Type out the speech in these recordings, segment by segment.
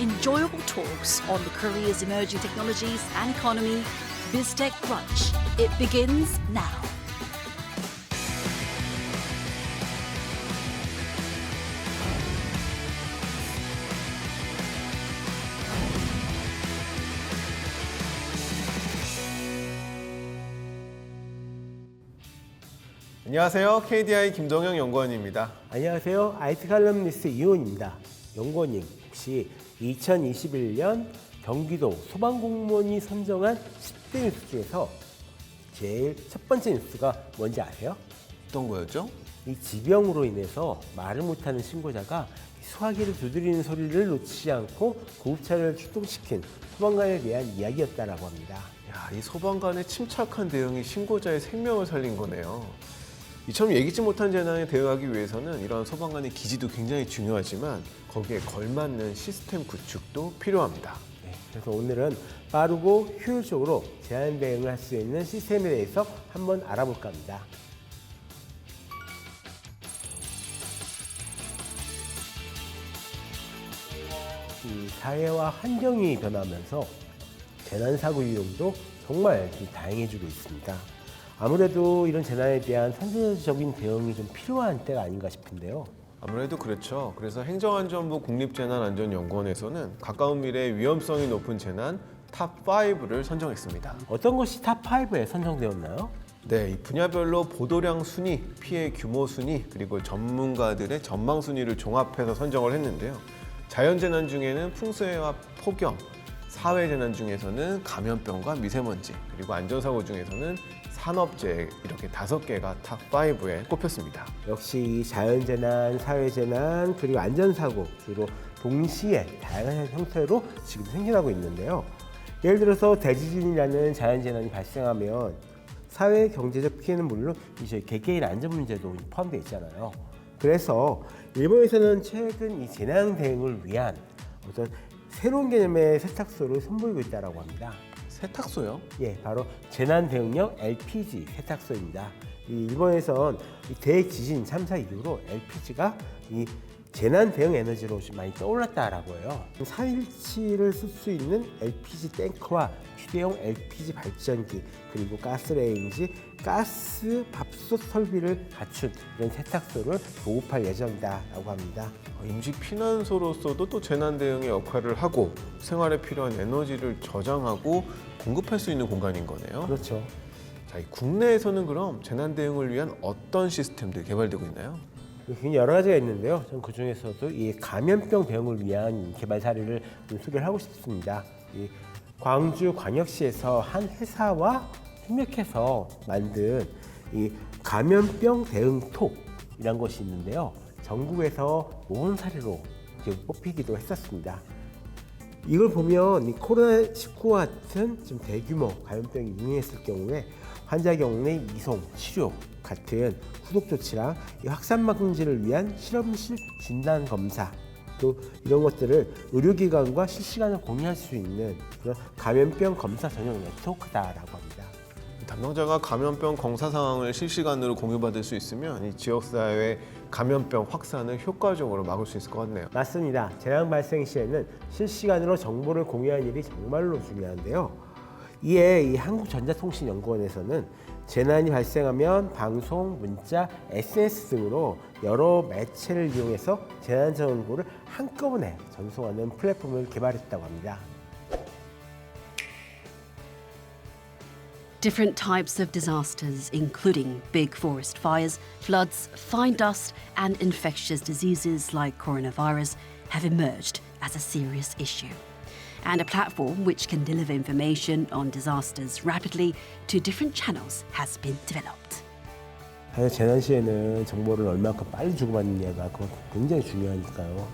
enjoyable talks on the Korea's emerging technologies and economy. BizTech Brunch. It begins now. 안녕하세요. KDI 김동영 연구원입니다. 안녕하세요. IT 칼럼니스트 이호입니다. 연구원님, 혹시 2021년 경기도 소방공무원이 선정한 10대 뉴스 중에서 제일 첫 번째 뉴스가 뭔지 아세요? 어떤 거였죠? 이 지병으로 인해서 말을 못하는 신고자가 수화기를 두드리는 소리를 놓치지 않고 구급차를 출동시킨 소방관에 대한 이야기였다라고 합니다. 야, 이 소방관의 침착한 대응이 신고자의 생명을 살린 거네요. 이처럼 예기치 못한 재난에 대응하기 위해서는 이러한 소방관의 기지도 굉장히 중요하지만 거기에 걸맞는 시스템 구축도 필요합니다. 네, 그래서 오늘은 빠르고 효율적으로 재난 대응을 할 수 있는 시스템에 대해서 한번 알아볼까 합니다. 이 사회와 환경이 변하면서 재난 사고 이용도 정말 좀 다양해지고 있습니다. 아무래도 이런 재난에 대한 선제적인 대응이 좀 필요한 때가 아닌가 싶은데요. 아무래도 그렇죠. 그래서 행정안전부 국립재난안전연구원에서는 가까운 미래에 위험성이 높은 재난 탑 5를 선정했습니다. 어떤 것이 탑 5에 선정되었나요? 네, 이 분야별로 보도량 순위, 피해 규모 순위, 그리고 전문가들의 전망 순위를 종합해서 선정을 했는데요. 자연재난 중에는 풍수해와 폭염, 사회재난 중에서는 감염병과 미세먼지, 그리고 안전사고 중에서는 산업재해 이렇게 다섯 개가 탑 5에 꼽혔습니다. 역시 이 자연재난, 사회재난, 그리고 안전사고 주로 동시에 다양한 형태로 지금 생겨나고 있는데요. 예를 들어서 대지진이라는 자연재난이 발생하면 사회 경제적 피해는 물론 이제 개개인 안전 문제도 포함되어 있잖아요. 그래서 일본에서는 최근 이 재난 대응을 위한 어떤 새로운 개념의 세탁소를 선보이고 있다고 합니다. 세탁소요? 예, 바로 재난 대응용 LPG 세탁소입니다. 이 일본에선 이 대지진 참사 이후로 LPG가 이 재난 대응 에너지로 좀 많이 떠올랐다라고 해요. 4일치를 쓸 수 있는 LPG 탱크와 휴대용 LPG 발전기 그리고 가스레인지, 가스 밥솥 설비를 갖춘 이런 세탁소를 보급할 예정이다라고 합니다. 어, 임시 피난소로서도 또 재난 대응의 역할을 하고 생활에 필요한 에너지를 저장하고 공급할 수 있는 공간인 거네요. 그렇죠. 자, 이 국내에서는 그럼 재난 대응을 위한 어떤 시스템들이 개발되고 있나요? 굉장히 여러 가지가 있는데요. 전그 중에서도 이 감염병 대응을 위한 개발 사례를 좀 소개를 하고 싶습니다. 이 광주 광역시에서 한 회사와 협력해서 만든 이 감염병 대응톡이란 것이 있는데요. 전국에서 모범 사례로 이제 뽑히기도 했었습니다. 이걸 보면 이 코로나19와 같은 좀 대규모 감염병이 유행했을 경우에 환자 경내 이송, 치료 같은 후속 조치랑 이 확산 방지를 위한 실험실 진단 검사 또 이런 것들을 의료기관과 실시간으로 공유할 수 있는 그런 감염병 검사 전용 네트워크다라고 합니다. 담당자가 감염병 검사 상황을 실시간으로 공유받을 수 있으면 이 지역사회 감염병 확산을 효과적으로 막을 수 있을 것 같네요. 맞습니다. 재난 발생 시에는 실시간으로 정보를 공유하는 일이 정말로 중요한데요. 이에 이 한국전자통신연구원에서는 재난이 발생하면 방송, 문자, SNS 등으로 여러 매체를 이용해서 재난 정보를 한꺼번에 전송하는 플랫폼을 개발했다고 합니다. Different types of disasters, including big forest fires, floods, fine dust, and infectious diseases like coronavirus, have emerged as a serious issue. And a platform which can deliver information on disasters rapidly to different channels has been developed. 사실 재난 시에는 정보를 얼마큼 빨리 주고받느냐가 굉장히 중요하니까요.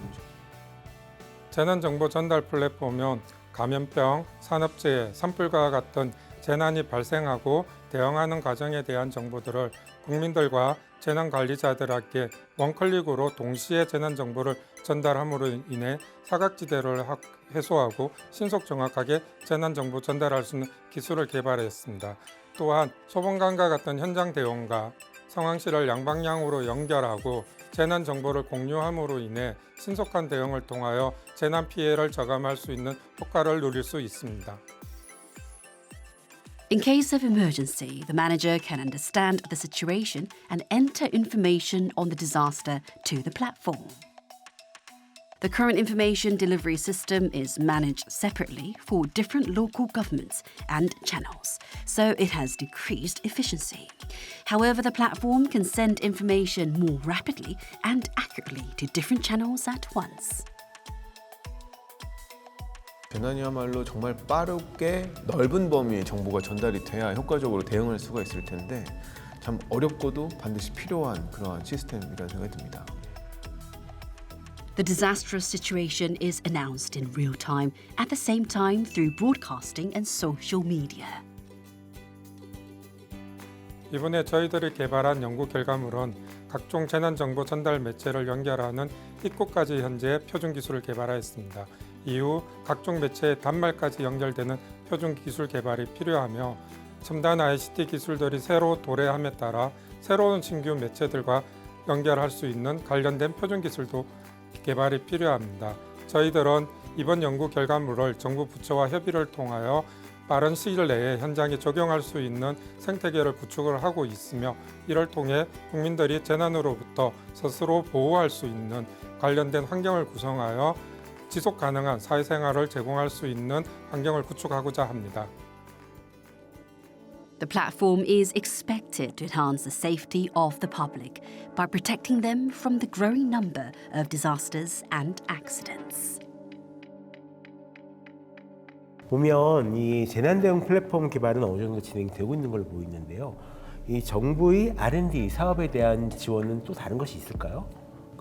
재난 정보 전달 플랫폼은 감염병, 산업재해, 산불과 같은 재난이 발생하고 대응하는 과정에 대한 정보들을 국민들과 재난 관리자들에게 원클릭으로 동시에 재난 정보를 전달함으로 인해 사각지대를 확- 해소하고 신속 정확하게 재난 정보 전달할 수 있는 기술을 개발했습니다. 또한 소방관과 같은 현장 대응과 상황실을 양방향으로 연결하고 재난 정보를 공유함으로 인해 신속한 대응을 통하여 재난 피해를 저감할 수 있는 효과를 누릴 수 있습니다. In case of emergency, the manager can understand the situation and enter information on the disaster to the platform. The current information delivery system is managed separately for different local governments and channels, so it has decreased efficiency. However, the platform can send information more rapidly and accurately to different channels at once. 재난이야말로 정말 빠르게 넓은 범위의 정보가 전달이 돼야 효과적으로 대응할 수가 있을 텐데 참 어렵고도 반드시 필요한 그러한 시스템이라는 생각이 듭니다. The disastrous situation is announced in real time at the same time through broadcasting and social media. 이번에 저희들이 개발한 연구 결과물은 각종 재난 정보 전달 매체를 연결하는 입구까지 현재 표준 기술을 개발하였습니다. 이후 각종 매체의 단말까지 연결되는 표준 기술 개발이 필요하며 첨단 ICT 기술들이 새로 도래함에 따라 새로운 신규 매체들과 연결할 수 있는 관련된 표준 기술도 개발이 필요합니다. 저희들은 이번 연구 결과물을 정부 부처와 협의를 통하여 빠른 시일 내에 현장에 적용할 수 있는 생태계를 구축을 하고 있으며 이를 통해 국민들이 재난으로부터 스스로 보호할 수 있는 관련된 환경을 구성하여 지속 가능한 사회생활을 제공할 수 있는 환경을 구축하고자 합니다. The platform is expected to enhance the safety of the public by protecting them from the growing number of disasters and accidents. 보면 이 재난 대응 플랫폼 개발은 어느 정도 진행되고 있는 걸로 보이는데요. 이 정부의 R&D 사업에 대한 지원은 또 다른 것이 있을까요?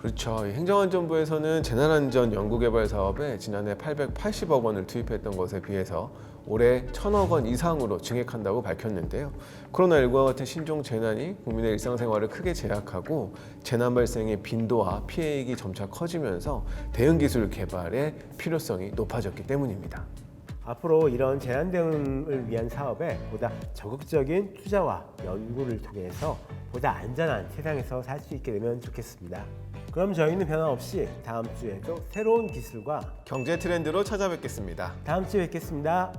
그렇죠. 이 행정안전부에서는 재난안전 연구개발 사업에 지난해 880억 원을 투입했던 것에 비해서 올해 1000억 원 이상으로 증액한다고 밝혔는데요. 코로나19와 같은 신종 재난이 국민의 일상생활을 크게 제약하고 재난 발생의 빈도와 피해액이 점차 커지면서 대응 기술 개발의 필요성이 높아졌기 때문입니다. 앞으로 이런 재난 대응을 위한 사업에 보다 적극적인 투자와 연구를 통해서 보다 안전한 세상에서 살 수 있게 되면 좋겠습니다. 그럼 저희는 변함없이 다음 주에도 새로운 기술과 경제 트렌드로 찾아뵙겠습니다. 다음 주에 뵙겠습니다.